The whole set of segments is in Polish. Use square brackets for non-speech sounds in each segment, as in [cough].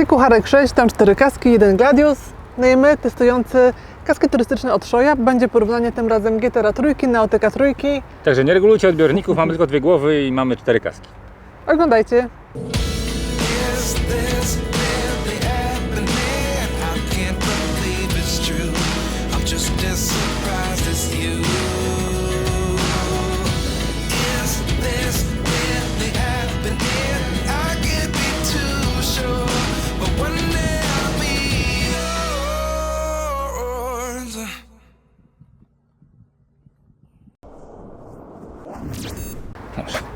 Gdzie Kucharek 6, tam 4 kaski, jeden Gladius. No i my testujący kaski turystyczne od Shoya. Będzie porównanie tym razem GTR trójki, Neoteka trójki. Także nie regulujcie odbiorników, mamy tylko dwie głowy i mamy cztery kaski. Oglądajcie.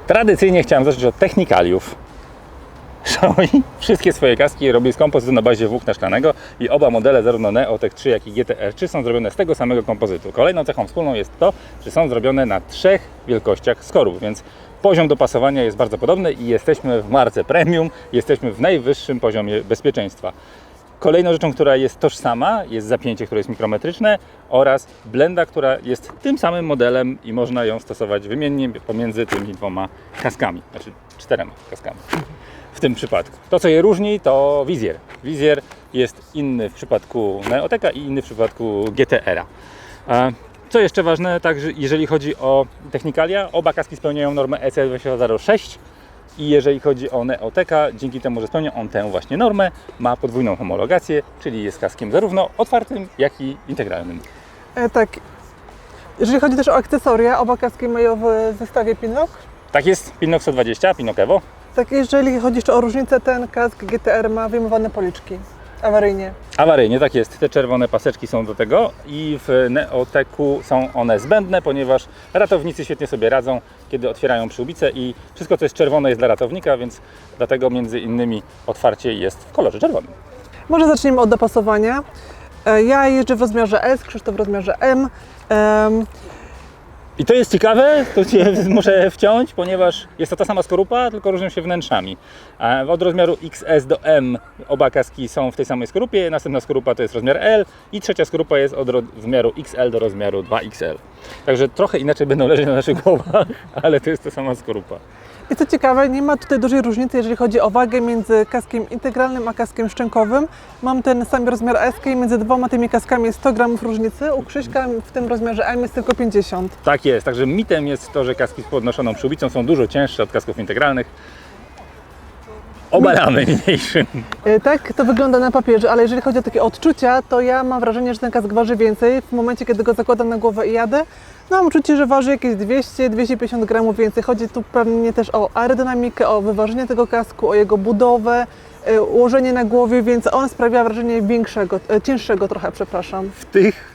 Tradycyjnie chciałem zacząć od technikaliów. [laughs] Shoei wszystkie swoje kaski robi z kompozytu na bazie włókna szklanego i oba modele, zarówno Neotech 3 jak i GTR3 są zrobione z tego samego kompozytu. Kolejną cechą wspólną jest to, że są zrobione na trzech wielkościach skorów, więc poziom dopasowania jest bardzo podobny i jesteśmy w marce premium, jesteśmy w najwyższym poziomie bezpieczeństwa. Kolejną rzeczą, która jest tożsama, jest zapięcie, które jest mikrometryczne oraz blenda, która jest tym samym modelem i można ją stosować wymiennie pomiędzy tymi dwoma kaskami, znaczy czterema kaskami w tym przypadku. To, co je różni, to wizjer. Wizjer jest inny w przypadku Neoteka i inny w przypadku GTR-a. Co jeszcze ważne, także jeżeli chodzi o technikalia, oba kaski spełniają normę EC 2006 i jeżeli chodzi o Neoteka, dzięki temu, że spełnia on tę właśnie normę, ma podwójną homologację, czyli jest kaskiem zarówno otwartym, jak i integralnym. E, tak. Jeżeli chodzi też o akcesoria, oba kaski mają w zestawie Pinlock. Tak jest, Pinnock 120, Pinnock Evo. Tak, jeżeli chodzi jeszcze o różnicę, ten kask GTR ma wyjmowane policzki awaryjnie. Awaryjnie, tak jest. Te czerwone paseczki są do tego i w Neoteku są one zbędne, ponieważ ratownicy świetnie sobie radzą, kiedy otwierają przyłbicę i wszystko, co jest czerwone jest dla ratownika, więc dlatego między innymi otwarcie jest w kolorze czerwonym. Może zaczniemy od dopasowania. E, Ja jeżdżę w rozmiarze S, Krzysztof w rozmiarze M. I to jest ciekawe, to Cię muszę wciąć, ponieważ jest to ta sama skorupa, tylko różnią się wnętrzami. Od rozmiaru XS do M oba kaski są w tej samej skorupie, następna skorupa to jest rozmiar L i trzecia skorupa jest od rozmiaru XL do rozmiaru 2XL. Także trochę inaczej będą leżeć na naszych głowach, [laughs] ale to jest ta sama skorupa. I co ciekawe, nie ma tutaj dużej różnicy, jeżeli chodzi o wagę między kaskiem integralnym a kaskiem szczękowym. Mam ten sam rozmiar S i między dwoma tymi kaskami jest 100 gramów różnicy. U Krzyśka w tym rozmiarze M jest tylko 50. Tak jest, także mitem jest to, że kaski z podnoszoną przyłbicą są dużo cięższe od kasków integralnych. Obalamy niniejszym. E, Tak to wygląda na papierze, ale jeżeli chodzi o takie odczucia, to ja mam wrażenie, że ten kask waży więcej. W momencie, kiedy go zakładam na głowę i jadę, no mam uczucie, że waży jakieś 200-250 gramów więcej. Chodzi tu pewnie też o aerodynamikę, o wyważenie tego kasku, o jego budowę, e, ułożenie na głowie, więc on sprawia wrażenie większego, e, cięższego trochę, przepraszam. W tych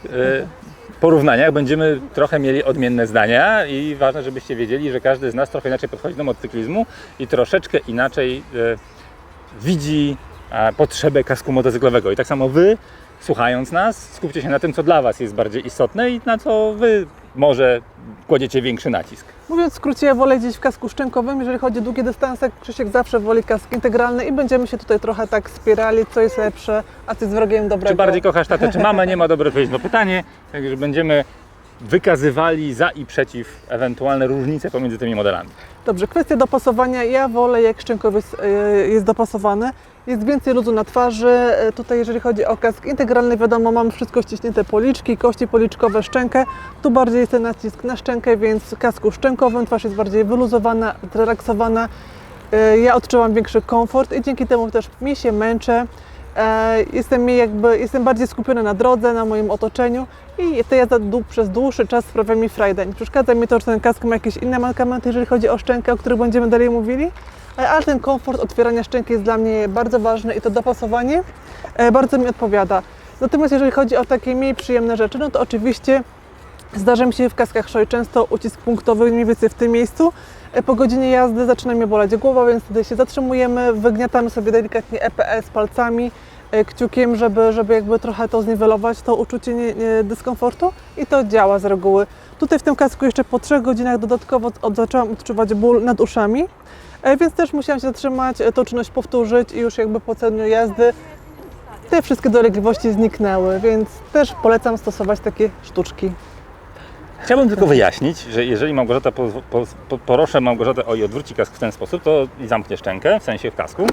porównaniach będziemy trochę mieli odmienne zdania i ważne, żebyście wiedzieli, że każdy z nas trochę inaczej podchodzi do motocyklizmu i troszeczkę inaczej e, widzi e, potrzebę kasku motocyklowego. I tak samo Wy, słuchając nas, skupcie się na tym, co dla Was jest bardziej istotne i na co Wy może kładziecie większy nacisk. Mówiąc w skrócie, ja wolę gdzieś w kasku szczękowym. Jeżeli chodzi o długie dystanse, Krzysiek zawsze woli kask integralny i będziemy się tutaj trochę tak spierali, co jest lepsze, a co jest wrogiem dobrego. Czy bardziej kochasz tatę, czy mamę? Nie ma dobrej odpowiedzi na pytanie. Także będziemy wykazywali za i przeciw ewentualne różnice pomiędzy tymi modelami. Dobrze, kwestia dopasowania. Ja wolę, jak szczękowy jest, e, jest dopasowany. Jest więcej luzu na twarzy. E, Tutaj, jeżeli chodzi o kask integralny, wiadomo, mamy wszystko ściśnięte policzki, kości policzkowe, szczękę. Tu bardziej jest ten nacisk na szczękę, więc w kasku szczękowym twarz jest bardziej wyluzowana, zrelaksowana. E, Ja odczuwam większy komfort i dzięki temu też mi się męczę. E, Jestem, jakby, jestem bardziej skupiona na drodze, na moim otoczeniu i ta jazda przez dłuższy czas sprawia mi frajdę. Nie przeszkadza mi to, że ten kask ma jakieś inne mankamenty, jeżeli chodzi o szczękę, o których będziemy dalej mówili, e, ale ten komfort otwierania szczęki jest dla mnie bardzo ważny i to dopasowanie e, bardzo mi odpowiada. Natomiast jeżeli chodzi o takie mniej przyjemne rzeczy, no to oczywiście Zdarza mi się w kaskach Shoei często ucisk punktowy mniej więcej w tym miejscu. E, Po godzinie jazdy zaczyna mnie boleć głowa, więc wtedy się zatrzymujemy, wygniatamy sobie delikatnie EPS palcami, e, kciukiem, żeby, żeby jakby trochę to zniwelować, to uczucie nie, nie, dyskomfortu i to działa z reguły. Tutaj w tym kasku jeszcze po 3 godzinach dodatkowo od, zaczęłam odczuwać ból nad uszami, e, więc też musiałam się zatrzymać, e, tą czynność powtórzyć i już jakby po dniu jazdy te wszystkie dolegliwości zniknęły, więc też polecam stosować takie sztuczki. Chciałbym tylko wyjaśnić, że jeżeli Małgorzata po, po, po, poroszę Małgorzatę o i odwróci kask w ten sposób, to i zamknie szczękę, w sensie w kasku.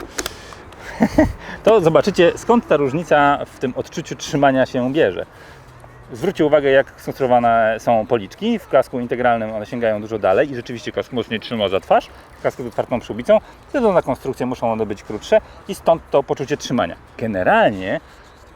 [laughs] to zobaczycie skąd ta różnica w tym odczuciu trzymania się bierze. Zwróćcie uwagę, jak skonstruowane są policzki. W kasku integralnym one sięgają dużo dalej i rzeczywiście kask mocniej trzyma za twarz. W kasku z otwartą przyłbicą, ze względu na konstrukcję muszą one być krótsze i stąd to poczucie trzymania. Generalnie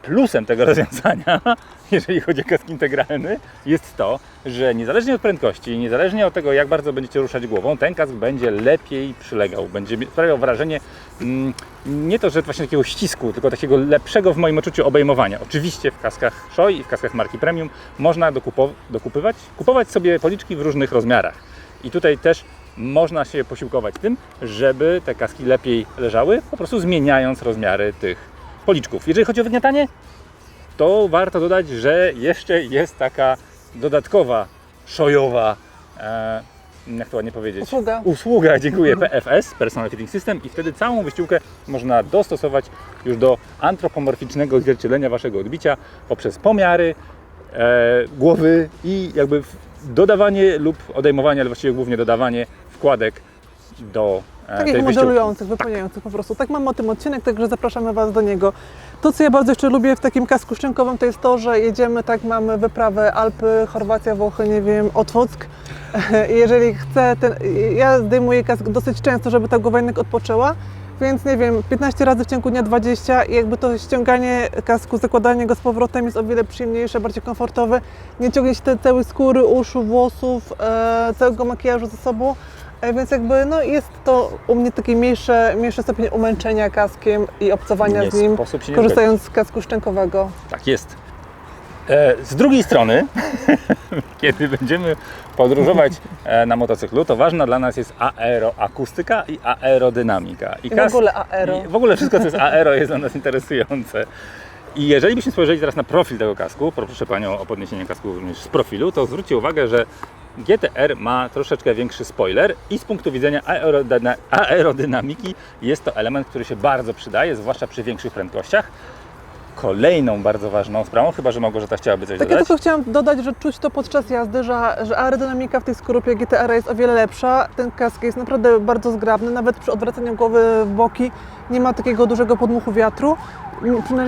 plusem tego rozwiązania, [laughs] jeżeli chodzi o kask integralny, jest to, że niezależnie od prędkości, niezależnie od tego, jak bardzo będziecie ruszać głową, ten kask będzie lepiej przylegał, będzie sprawiał wrażenie mm, nie to, że właśnie takiego ścisku, tylko takiego lepszego w moim odczuciu obejmowania. Oczywiście w kaskach Shoei i w kaskach marki Premium można dokupo- dokupywać, kupować sobie policzki w różnych rozmiarach. I tutaj też można się posiłkować tym, żeby te kaski lepiej leżały, po prostu zmieniając rozmiary tych policzków. Jeżeli chodzi o wygniatanie, to warto dodać, że jeszcze jest taka dodatkowa szojowa, e, jak to ładnie powiedzieć? Usługa. Usługa, dziękuję, PFS, Personal Fitting System i wtedy całą wyściółkę można dostosować już do antropomorficznego odzwierciedlenia Waszego odbicia poprzez pomiary e, głowy i jakby dodawanie lub odejmowanie, ale właściwie głównie dodawanie wkładek do Takich tej wyściółki. modelujących, wypełniających po prostu. Tak mamy o tym odcinek, także zapraszamy Was do niego. To, co ja bardzo jeszcze lubię w takim kasku szczękowym, to jest to, że jedziemy, tak mamy wyprawę Alpy, Chorwacja, Włochy, nie wiem, Otwock. [laughs] I Jeżeli chcę, ten, ja zdejmuję kask dosyć często, żeby ta głowa jednak odpoczęła, więc nie wiem, 15 razy w ciągu dnia 20 i jakby to ściąganie kasku, zakładanie go z powrotem jest o wiele przyjemniejsze, bardziej komfortowe. Nie ciągnie się te całej skóry, uszu, włosów, e, całego makijażu ze sobą. E, Więc jakby no jest to u mnie taki mniejszy, mniejszy stopień umęczenia kaskiem i obcowania Nie z nim, korzystając z kasku szczękowego. Tak jest. E, Z drugiej strony, [laughs] kiedy będziemy podróżować e, na motocyklu, to ważna dla nas jest aeroakustyka i aerodynamika. I w kas- ogóle aero. I w ogóle wszystko, co jest aero, jest dla nas interesujące. I jeżeli byśmy spojrzeli teraz na profil tego kasku, proszę Panią o podniesienie kasku również z profilu, to zwróćcie uwagę, że GTR ma troszeczkę większy spoiler i z punktu widzenia aerodyna- aerodynamiki jest to element, który się bardzo przydaje, zwłaszcza przy większych prędkościach. Kolejną bardzo ważną sprawą, chyba że Małgorzata chciałaby coś Tak, ja dodać. tylko chciałam dodać, że czuć to podczas jazdy, że, że aerodynamika w tej skorupie GTR jest o wiele lepsza. Ten kask jest naprawdę bardzo zgrabny, nawet przy odwracaniu głowy w boki nie ma takiego dużego podmuchu wiatru.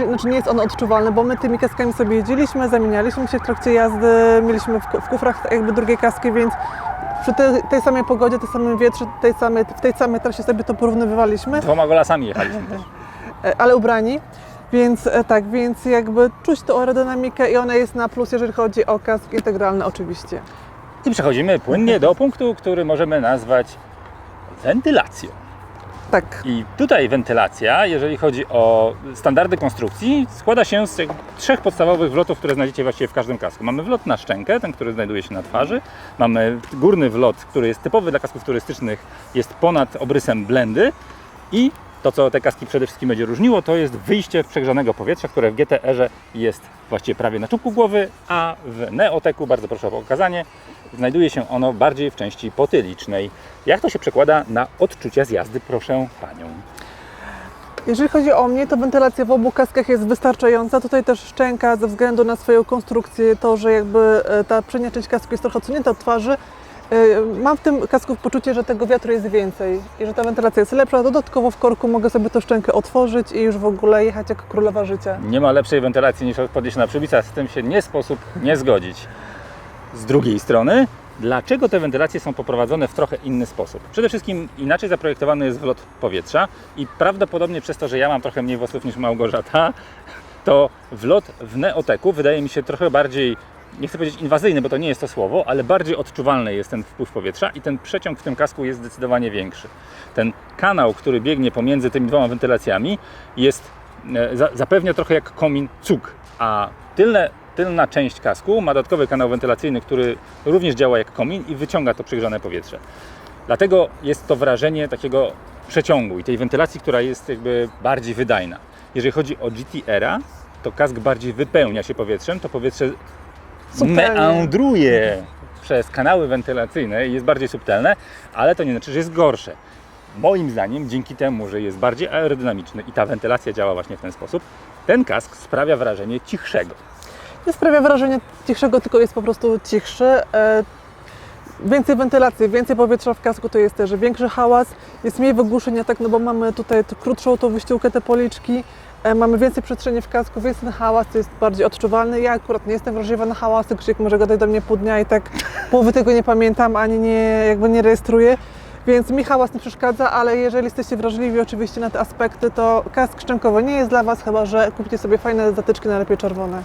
Znaczy nie jest on odczuwalny, bo my tymi kaskami sobie jeździliśmy, zamienialiśmy się w trakcie jazdy, mieliśmy w, w kufrach jakby drugie kaski, więc przy tej, tej samej pogodzie, tej samym wietrze, tej samej, w tej samej trasie sobie to porównywaliśmy. Dwoma golasami jechaliśmy też. E, ale ubrani. Więc e, tak, więc jakby czuć tą aerodynamikę i ona jest na plus, jeżeli chodzi o kask integralny oczywiście. I przechodzimy płynnie do punktu, który możemy nazwać wentylacją. Tak. I tutaj wentylacja, jeżeli chodzi o standardy konstrukcji, składa się z trzech podstawowych wlotów, które znajdziecie właściwie w każdym kasku. Mamy wlot na szczękę, ten, który znajduje się na twarzy. Mamy górny wlot, który jest typowy dla kasków turystycznych, jest ponad obrysem blendy. I to, co te kaski przede wszystkim będzie różniło, to jest wyjście przegrzanego powietrza, które w GTR-ze jest właściwie prawie na czubku głowy, a w Neoteku, bardzo proszę o pokazanie, znajduje się ono bardziej w części potylicznej. Jak to się przekłada na odczucia z jazdy, proszę Panią? Jeżeli chodzi o mnie, to wentylacja w obu kaskach jest wystarczająca. Tutaj też szczęka ze względu na swoją konstrukcję, to, że jakby e, ta przednia część kasku jest trochę odsunięta od twarzy. E, Mam w tym kasku poczucie, że tego wiatru jest więcej i że ta wentylacja jest lepsza. Dodatkowo w korku mogę sobie tę szczękę otworzyć i już w ogóle jechać jak królowa życia. Nie ma lepszej wentylacji niż podniesiona przyłbica, z tym się nie sposób nie zgodzić. Z drugiej strony, dlaczego te wentylacje są poprowadzone w trochę inny sposób? Przede wszystkim inaczej zaprojektowany jest wlot powietrza i prawdopodobnie przez to, że ja mam trochę mniej włosów niż Małgorzata, to wlot w Neoteku wydaje mi się trochę bardziej, nie chcę powiedzieć inwazyjny, bo to nie jest to słowo, ale bardziej odczuwalny jest ten wpływ powietrza i ten przeciąg w tym kasku jest zdecydowanie większy. Ten kanał, który biegnie pomiędzy tymi dwoma wentylacjami jest e, za- zapewnia trochę jak komin cuk, a tylne, tylna część kasku ma dodatkowy kanał wentylacyjny, który również działa jak komin i wyciąga to przegrzane powietrze. Dlatego jest to wrażenie takiego przeciągu i tej wentylacji, która jest jakby bardziej wydajna. Jeżeli chodzi o GTR-a, to kask bardziej wypełnia się powietrzem, to powietrze. Meandruje przez kanały wentylacyjne i jest bardziej subtelne, ale to nie znaczy, że jest gorsze. Moim zdaniem, dzięki temu, że jest bardziej aerodynamiczny i ta wentylacja działa właśnie w ten sposób, ten kask sprawia wrażenie cichszego. Nie sprawia wrażenia cichszego, tylko jest po prostu cichszy. E, Więcej wentylacji, więcej powietrza w kasku to jest też większy hałas, jest mniej wygłuszenia, tak, no bo mamy tutaj krótszą tą wyściółkę, te policzki, mamy więcej przestrzeni w kasku, więc ten hałas jest bardziej odczuwalny. Ja akurat nie jestem wrażliwa na hałasy, Krzysiek może gadać do mnie pół dnia i tak [laughs] połowy tego nie pamiętam, ani nie, jakby nie rejestruję. Więc mi hałas nie przeszkadza, ale jeżeli jesteście wrażliwi oczywiście na te aspekty, to kask szczękowy nie jest dla Was, chyba że kupicie sobie fajne zatyczki, najlepiej czerwone.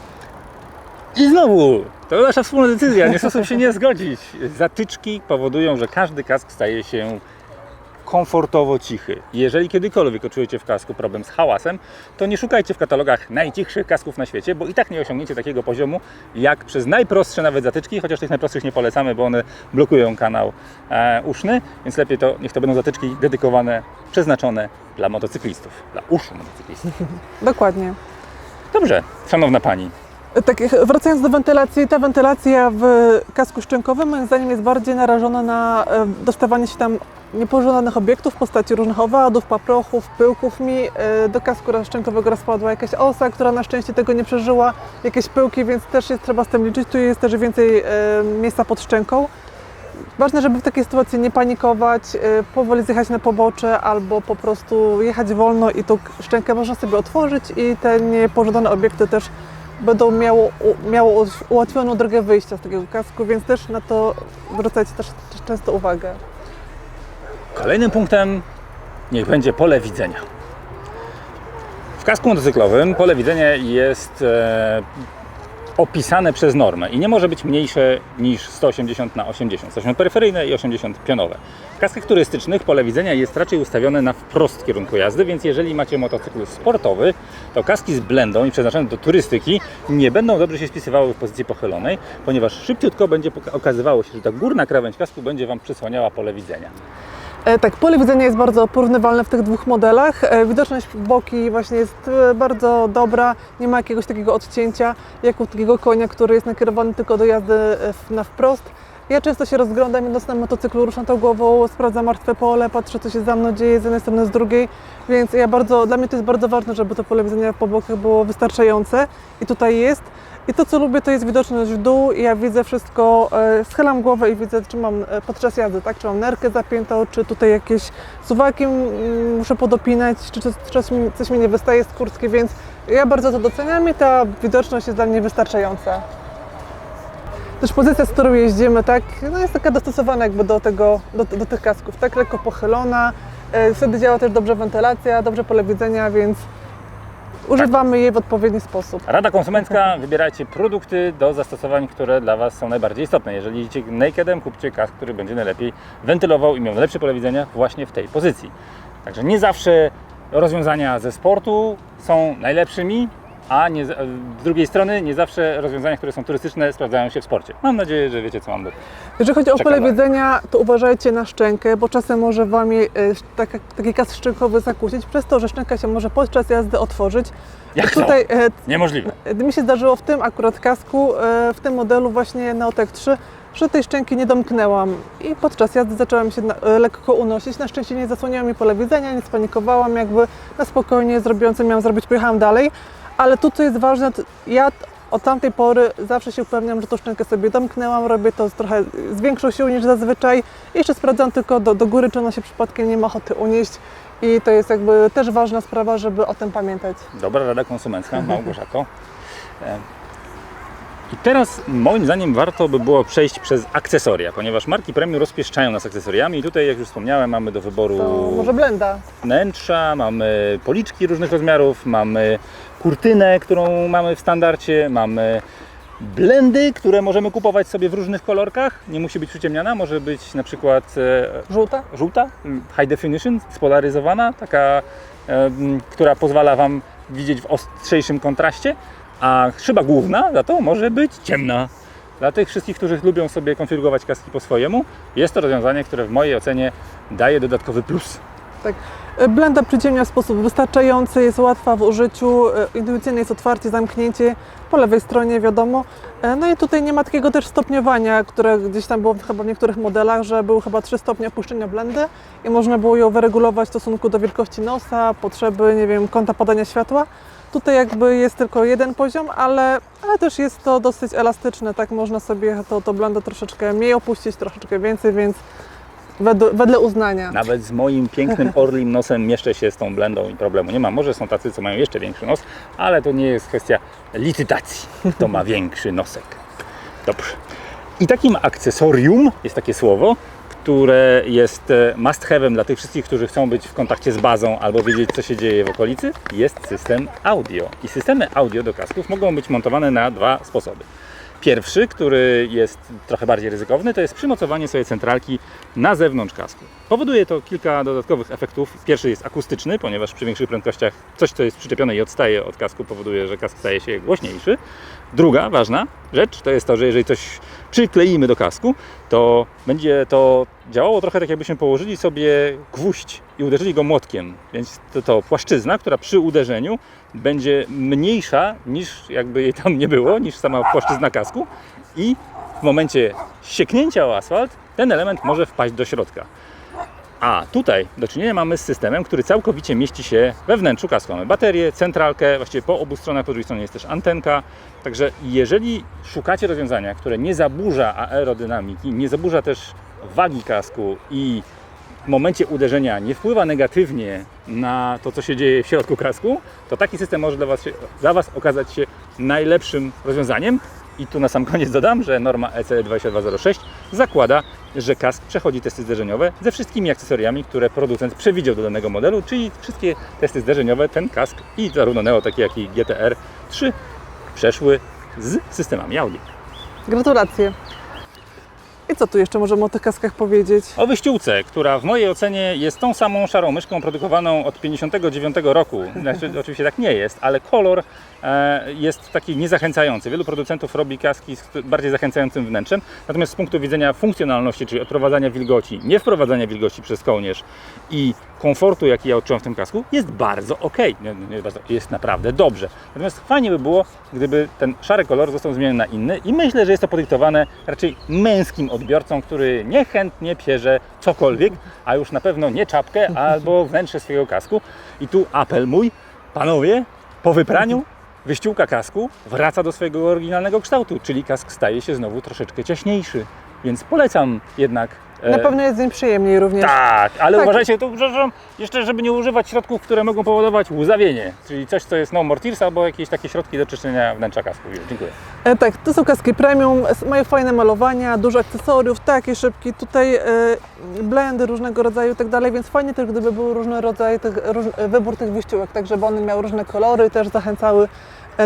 I znowu, to nasza wspólna decyzja, nie sposób się nie zgodzić. Zatyczki powodują, że każdy kask staje się komfortowo cichy. Jeżeli kiedykolwiek odczujecie w kasku problem z hałasem, to nie szukajcie w katalogach najcichszych kasków na świecie, bo i tak nie osiągniecie takiego poziomu jak przez najprostsze nawet zatyczki, chociaż tych najprostszych nie polecamy, bo one blokują kanał e, uszny, więc lepiej to, niech to będą zatyczki dedykowane, przeznaczone dla motocyklistów, dla uszu motocyklistów. [laughs] Dokładnie. Dobrze, szanowna pani, Tak, wracając do wentylacji, ta wentylacja w kasku szczękowym moim zdaniem jest bardziej narażona na e, dostawanie się tam niepożądanych obiektów w postaci różnych owadów, paprochów, pyłków. Mi e, do kasku szczękowego rozpadła jakaś osa, która na szczęście tego nie przeżyła, jakieś pyłki, więc też jest trzeba z tym liczyć. Tu jest też więcej e, miejsca pod szczęką. Ważne, żeby w takiej sytuacji nie panikować, e, powoli zjechać na pobocze albo po prostu jechać wolno i tą szczękę można sobie otworzyć i te niepożądane obiekty też będą miało, miało ułatwioną drogę wyjścia z takiego kasku, więc też na to zwracajcie też, też często uwagę. Kolejnym punktem niech będzie pole widzenia. W kasku motocyklowym pole widzenia jest e, opisane przez normę i nie może być mniejsze niż 180 na 80. 180 peryferyjne i 80 pionowe. W kaskach turystycznych pole widzenia jest raczej ustawione na wprost kierunku jazdy, więc jeżeli macie motocykl sportowy, to kaski z blendą i przeznaczone do turystyki nie będą dobrze się spisywały w pozycji pochylonej, ponieważ szybciutko będzie okazywało się, że ta górna krawędź kasku będzie Wam przysłaniała pole widzenia. E, tak, pole widzenia jest bardzo porównywalne w tych dwóch modelach. E, widoczność w boki właśnie jest e, bardzo dobra, nie ma jakiegoś takiego odcięcia, jak u takiego konia, który jest nakierowany tylko do jazdy na wprost. Ja często się rozglądam, idąc na motocyklu, ruszam tą głową, sprawdzam martwe pole, patrzę, co się za mną dzieje z jednej strony, z drugiej, więc ja bardzo, dla mnie to jest bardzo ważne, żeby to pole widzenia po bokach było wystarczające i tutaj jest. I to, co lubię, to jest widoczność w dół i ja widzę wszystko, e, schylam głowę i widzę, czy mam e, podczas jazdy, tak, czy mam nerkę zapiętą, czy tutaj jakieś suwaki mm, muszę podopinać, czy coś, mi, coś mi nie wystaje z kurtki, więc ja bardzo to doceniam i ta widoczność jest dla mnie wystarczająca. Też pozycja, z którą jeździmy, tak, no jest taka dostosowana jakby do tego, do, do tych kasków, tak, lekko pochylona, e, wtedy działa też dobrze wentylacja, dobrze pole widzenia, więc używamy jej w odpowiedni sposób. Rada konsumencka, wybierajcie produkty do zastosowań, które dla Was są najbardziej istotne. Jeżeli idziecie nakedem, kupcie kask, który będzie najlepiej wentylował i miał najlepsze pole widzenia właśnie w tej pozycji. Także nie zawsze rozwiązania ze sportu są najlepszymi, a nie, z drugiej strony nie zawsze rozwiązania, które są turystyczne sprawdzają się w sporcie. Mam nadzieję, że wiecie co mam do Jeżeli chodzi o pole widzenia, to uważajcie na szczękę, bo czasem może Wam je, e, taka, taki kas szczękowy zakłócić, przez to, że szczęka się może podczas jazdy otworzyć. Jak to? Tutaj e, Niemożliwe. mi się zdarzyło w tym akurat kasku, e, w tym modelu właśnie Neotech 3, że tej szczęki nie domknęłam i podczas jazdy zaczęłam się e, lekko unosić. Na szczęście nie zasłoniło mi pole widzenia, nie spanikowałam, jakby na spokojnie zrobiłam co miałam zrobić, pojechałam dalej. Ale tu co jest ważne, ja od tamtej pory zawsze się upewniam, że tą szczękę sobie domknęłam, robię to z trochę z większą siłą niż zazwyczaj. I jeszcze sprawdzam tylko do, do góry, czy ona się przypadkiem nie ma ochoty unieść. I to jest jakby też ważna sprawa, żeby o tym pamiętać. Dobra rada konsumencka, Małgorzato. [laughs] I teraz moim zdaniem warto by było przejść przez akcesoria, ponieważ marki premium rozpieszczają nas akcesoriami i tutaj, jak już wspomniałem, mamy do wyboru To może blenda. wnętrza, mamy policzki różnych rozmiarów, mamy kurtynę, którą mamy w standardzie, mamy blendy, które możemy kupować sobie w różnych kolorkach. Nie musi być przyciemniana, może być na przykład e, Żółta? żółta, high definition, spolaryzowana, taka, em, która pozwala Wam widzieć w ostrzejszym kontraście, a szyba główna za to może być ciemna. Dla tych wszystkich, którzy lubią sobie konfigurować kaski po swojemu, jest to rozwiązanie, które w mojej ocenie daje dodatkowy plus. Tak. E, Blenda przyciemnia w sposób wystarczający, jest łatwa w użyciu, e, intuicyjne jest otwarcie, zamknięcie po lewej stronie, wiadomo. E, No i tutaj nie ma takiego też stopniowania, które gdzieś tam było chyba w niektórych modelach, że były chyba 3 stopnie opuszczenia blendy i można było ją wyregulować w stosunku do wielkości nosa, potrzeby, nie wiem, kąta podania światła. Tutaj jakby jest tylko jeden poziom, ale, ale też jest to dosyć elastyczne, tak można sobie to, to blendę troszeczkę mniej opuścić, troszeczkę więcej, więc wedle, wedle uznania. Nawet z moim pięknym [laughs] orlim nosem mieszczę się z tą blendą i problemu nie ma. Może są tacy, co mają jeszcze większy nos, ale to nie jest kwestia licytacji. Kto ma większy nosek. Dobrze. I takim akcesorium jest takie słowo, które jest e, must have'em dla tych wszystkich, którzy chcą być w kontakcie z bazą albo wiedzieć, co się dzieje w okolicy, jest system audio. I systemy audio do kasków mogą być montowane na dwa sposoby. Pierwszy, który jest trochę bardziej ryzykowny, to jest przymocowanie sobie centralki na zewnątrz kasku. Powoduje to kilka dodatkowych efektów. Pierwszy jest akustyczny, ponieważ przy większych prędkościach coś, co jest przyczepione i odstaje od kasku, powoduje, że kask staje się głośniejszy. Druga ważna rzecz to jest to, że jeżeli coś przykleimy do kasku, to będzie to działało trochę tak, jakbyśmy położyli sobie gwóźdź i uderzyli go młotkiem. Więc to, to płaszczyzna, która przy uderzeniu będzie mniejsza niż jakby jej tam nie było, niż sama płaszczyzna kasku i w momencie sieknięcia o asfalt ten element może wpaść do środka. A tutaj do czynienia mamy z systemem, który całkowicie mieści się we wnętrzu kasku. Mamy baterię, centralkę, właściwie po obu stronach, po drugiej stronie jest też antenka. Także jeżeli szukacie rozwiązania, które nie zaburza aerodynamiki, nie zaburza też wagi kasku i w momencie uderzenia nie wpływa negatywnie na to, co się dzieje w środku kasku, to taki system może dla was, dla was okazać się najlepszym rozwiązaniem. I tu na sam koniec dodam, że norma E ECE 2206 zakłada, że kask przechodzi testy zderzeniowe ze wszystkimi akcesoriami, które producent przewidział do danego modelu, czyli wszystkie testy zderzeniowe ten kask i zarówno Neotech, jak i GTR 3 przeszły z systemami audio. Gratulacje. I co tu jeszcze możemy o tych kaskach powiedzieć? O wyściółce, która w mojej ocenie jest tą samą szarą myszką produkowaną od 59 roku. Znaczy, [laughs] oczywiście tak nie jest, ale kolor e, jest taki niezachęcający. Wielu producentów robi kaski z bardziej zachęcającym wnętrzem, natomiast z punktu widzenia funkcjonalności, czyli odprowadzania wilgoci, nie wprowadzania wilgoci przez kołnierz i komfortu, jaki ja odczuwam w tym kasku, jest bardzo ok. Jest naprawdę dobrze. Natomiast fajnie by było, gdyby ten szary kolor został zmieniony na inny i myślę, że jest to podyktowane raczej męskim odbiorcą, który niechętnie pierze cokolwiek, a już na pewno nie czapkę albo wnętrze swojego kasku. I tu apel mój, panowie, po wypraniu wyściółka kasku wraca do swojego oryginalnego kształtu, czyli kask staje się znowu troszeczkę ciaśniejszy. Więc polecam jednak Na pewno jest nim przyjemniej również. tak, ale Tak. uważajcie, to przepraszam, jeszcze żeby nie używać środków, które mogą powodować łzawienie, czyli coś, co jest no more tears albo jakieś takie środki do czyszczenia wnętrza kasku. Dziękuję. E, tak, to są kaski premium, mają fajne malowania, dużo akcesoriów, takie szybki, tutaj e, blendy różnego rodzaju i tak dalej, więc fajnie też gdyby był różny rodzaj, tych, róż, e, wybór tych wyściółek, tak żeby one miały różne kolory i też zachęcały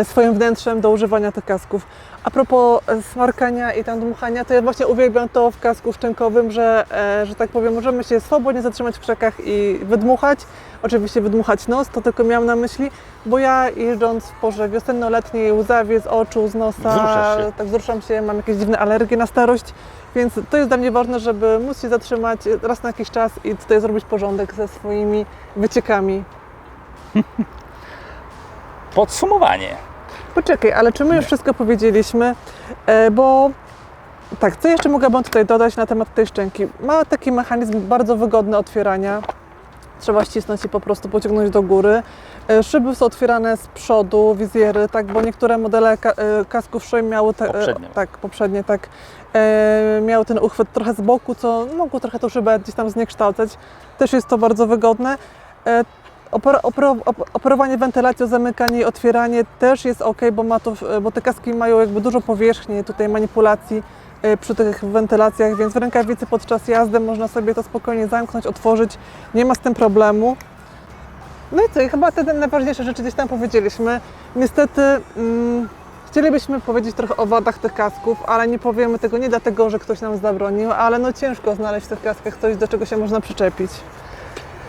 swoim wnętrzem do używania tych kasków. A propos e, smarkania i tam dmuchania, to ja właśnie uwielbiam to w kasku szczękowym, że, e, że tak powiem, możemy się swobodnie zatrzymać w krzakach i wydmuchać. Oczywiście wydmuchać nos, to tylko miałam na myśli, bo ja jeżdżąc w porze wiosenno-letniej łzawie z oczu, z nosa, tak wzruszam się, mam jakieś dziwne alergie na starość, więc to jest dla mnie ważne, żeby móc się zatrzymać raz na jakiś czas i tutaj zrobić porządek ze swoimi wyciekami. [laughs] Podsumowanie. Poczekaj, ale czy my już wszystko powiedzieliśmy? E, bo tak, co jeszcze mogłabym tutaj dodać na temat tej szczęki? Ma taki mechanizm bardzo wygodny otwierania. Trzeba ścisnąć i po prostu pociągnąć do góry. E, Szyby są otwierane z przodu, wizjery, tak, bo niektóre modele ka- e, kasków szyb miały te, e, tak, poprzednie, tak, e, miały ten uchwyt trochę z boku, co mogło trochę tą szybę gdzieś tam zniekształcać. Też jest to bardzo wygodne. E, Opor, opro, op- operowanie wentylacją, zamykanie i otwieranie też jest ok, bo, ma to, bo te kaski mają jakby dużo powierzchni tutaj manipulacji e, przy tych wentylacjach, więc w rękawicy podczas jazdy można sobie to spokojnie zamknąć, otworzyć, nie ma z tym problemu. No i co, i chyba te najważniejsze rzeczy gdzieś tam powiedzieliśmy. Niestety mm, chcielibyśmy powiedzieć trochę o wadach tych kasków, ale nie powiemy tego nie dlatego, że ktoś nam zabronił, ale no ciężko znaleźć w tych kaskach coś, do czego się można przyczepić.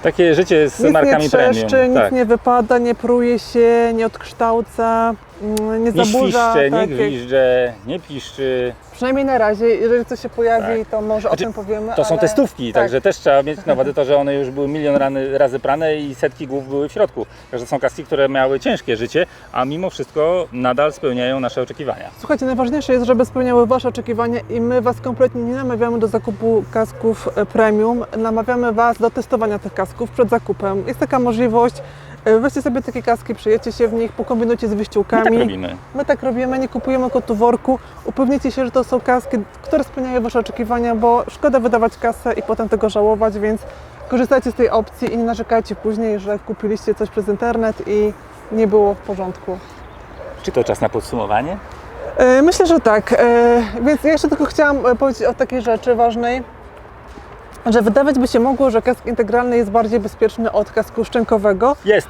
Takie życie z Nic markami nie trzeszczy, premium. nic Tak. nie wypada, nie pruje się, nie odkształca. mm, nie Nie zaburza. świszcze, nie tak, jak- gwizdże, nie piszczy. Przynajmniej na razie, jeżeli coś się pojawi, Tak. to może Znaczy, o tym powiemy. To są ale... testówki, tak. także też trzeba mieć na uwadze to, że one już były milion rany, razy prane i setki głów były w środku. Także są kaski, które miały ciężkie życie, a mimo wszystko nadal spełniają nasze oczekiwania. Słuchajcie, najważniejsze jest, żeby spełniały Wasze oczekiwania i my Was kompletnie nie namawiamy do zakupu kasków premium. Namawiamy Was do testowania tych kasków przed zakupem. Jest taka możliwość. E, Weźcie sobie takie kaski, przyjecie się w nich, pokombinujcie z My wyściółkami. tak robimy. My tak robimy, nie kupujemy kotu worku. Upewnijcie się, że to są kaski, które spełniają Wasze oczekiwania, bo szkoda wydawać kasę i potem tego żałować, więc korzystajcie z tej opcji i nie narzekajcie później, że kupiliście coś przez internet i nie było w porządku. Czy to czas na podsumowanie? E, Myślę, że tak. E, Więc ja jeszcze tylko chciałam powiedzieć o takiej rzeczy ważnej, że wydawać by się mogło, że kask integralny jest bardziej bezpieczny od kasku szczękowego, Jest!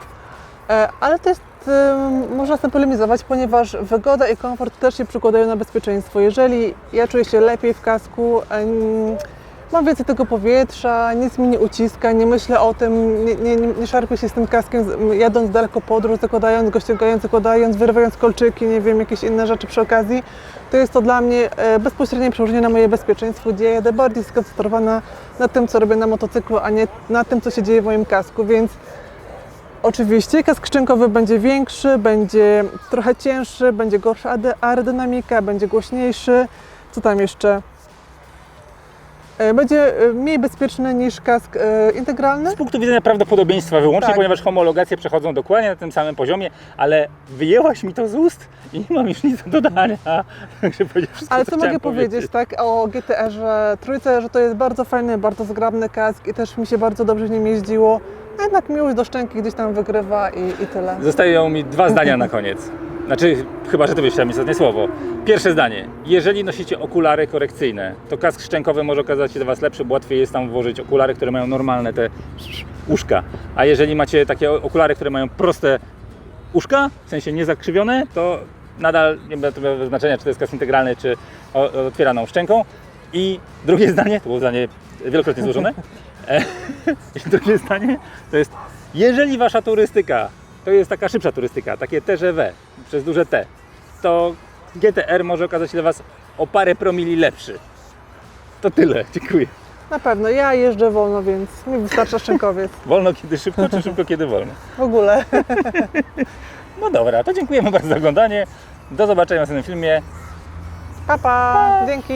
e, ale to jest, e, można z tym polemizować, ponieważ wygoda i komfort też się przykładają na bezpieczeństwo. Jeżeli ja czuję się lepiej w kasku, mam więcej tego powietrza, nic mi nie uciska, nie myślę o tym, nie, nie, nie szarpię się z tym kaskiem, jadąc daleko podróż, zakładając go, ściągając, zakładając, wyrywając kolczyki, nie wiem, jakieś inne rzeczy przy okazji, to jest to dla mnie e, bezpośrednie przełożenie na moje bezpieczeństwo, gdzie jadę bardziej skoncentrowana na tym, co robię na motocyklu, a nie na tym, co się dzieje w moim kasku, więc Oczywiście kask szczękowy będzie większy, będzie trochę cięższy, będzie gorsza aerodynamika, będzie głośniejszy. Co tam jeszcze? E, Będzie e, mniej bezpieczny niż kask e, integralny. Z punktu widzenia prawdopodobieństwa wyłącznie, Tak. ponieważ homologacje przechodzą dokładnie na tym samym poziomie, ale wyjęłaś mi to z ust i nie mam już nic do dodania. [laughs] Powiedziałem wszystko, Ale co mogę powiedzieć tak o GTR-ze trójce, że to jest bardzo fajny, bardzo zgrabny kask i też mi się bardzo dobrze w nim jeździło. A jednak miłość do szczęki gdzieś tam wygrywa i, i tyle. Zostają mi dwa zdania na koniec. Znaczy, chyba, że ty byś chciał mi ostatnie słowo. Pierwsze zdanie. Jeżeli nosicie okulary korekcyjne, to kask szczękowy może okazać się dla Was lepszy, bo łatwiej jest tam włożyć okulary, które mają normalne te uszka. A jeżeli macie takie okulary, które mają proste uszka, w sensie niezakrzywione, to nadal nie ma znaczenia, czy to jest kask integralny, czy otwieraną szczęką. I drugie zdanie, to było zdanie wielokrotnie złożone. E, [laughs] I drugie zdanie to jest, jeżeli wasza turystyka to jest taka szybsza turystyka, takie TGV przez duże T, to GTR może okazać się dla Was o parę promili lepszy. To tyle, [laughs] dziękuję. Na pewno, ja jeżdżę wolno, więc mi wystarcza szczękowiec. [laughs] Wolno kiedy szybko, czy szybko kiedy wolno? W ogóle. [laughs] No dobra, to dziękujemy bardzo za oglądanie. Do zobaczenia w następnym filmie. Pa, pa. Dzięki.